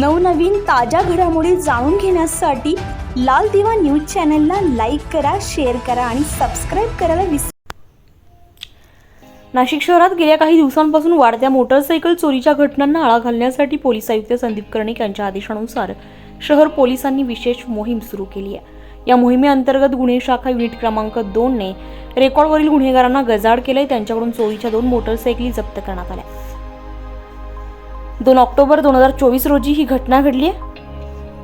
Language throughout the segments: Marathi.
नवनवीन ताज्या घडामोडी जाणून घेण्यासाठी लाल दिवा न्यूज चॅनलला लाईक करा शेअर करा आणि सबस्क्राईब करायला विसरू नाशिक शहरात गेल्या काही दिवसांपासून वाढत्या मोटरसायकल चोरीच्या घटनांना आळा घालण्यासाठी पोलीस आयुक्त संदीप कर्णिक यांच्या आदेशानुसार शहर पोलिसांनी विशेष मोहीम सुरू केली आहे. या मोहिमेअंतर्गत गुन्हे शाखा युनिट क्रमांक दोनने रेकॉर्डवरील गुन्हेगारांना गजाड केलंय. त्यांच्याकडून चोरीच्या दोन मोटरसायकली जप्त करण्यात आल्या. दोन ऑक्टोबर दोन हजार चोवीस रोजी ही घटना घडली आहे?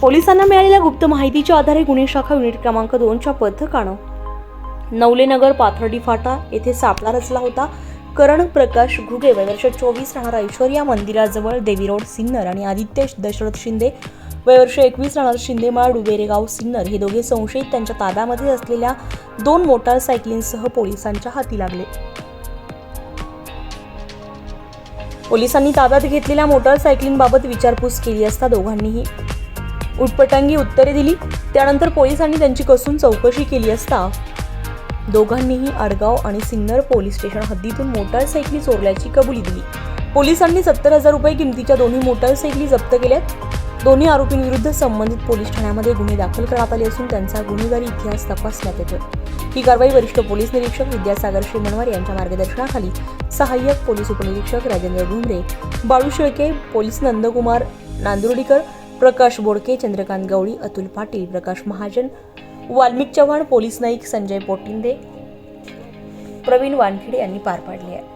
पोलिसांना मिळालेल्या गुप्त माहितीच्या आधारे गुन्हे शाखा युनिट क्रमांक दोनच्या पथकानं नवलेनगर पाथर्डी फाटा येथे सापळा रचला होता. करण प्रकाश घुगे वयवर्ष चोवीस राहणार या मंदिराजवळ देवी रोड सिन्नर आणि आदित्य दशरथ शिंदे वयवर्ष एकवीस राहणार शिंदेमाळ डुबेरेगाव सिन्नर हे दोघे संशयित त्यांच्या ताब्यामध्ये असलेल्या दोन मोटारसायकलींसह पोलिसांच्या हाती लागले. पोलिसांनी ताब्यात घेतलेल्या मोटारसायकलींबाबत विचारपूस केली असता दोघांनीही. उटपटांगी उत्तरे दिली त्यानंतर पोलिसांनी त्यांची कसून चौकशी केली असता दोघांनीही आडगाव आणि सिन्नर पोलीस स्टेशन हद्दीतून मोटारसायकली चोरल्याची कबुली दिली. पोलिसांनी सत्तर हजार रुपये किमतीच्या दोन्ही मोटारसायकली जप्त केल्यात. दोन्ही आरोपींविरुद्ध संबंधित पोलीस ठाण्यामध्ये गुन्हे दाखल करण्यात आले असून त्यांचा गुन्हेगारी इतिहास तपासण्यात येतो ही कारवाई वरिष्ठ पोलीस निरीक्षक विद्यासागर श्रीमनवार यांच्या मार्गदर्शनाखाली सहाय्यक पोलीस उपनिरीक्षक राजेंद्र घुमरे बाळू शेळके पोलीस नंदकुमार नांदुर्डीकर प्रकाश बोडके चंद्रकांत गवळी अतुल पाटील प्रकाश महाजन वाल्मिक चव्हाण पोलीस नाईक संजय पोटिंदे प्रवीण वानखेडे यांनी पार पाडली आहे.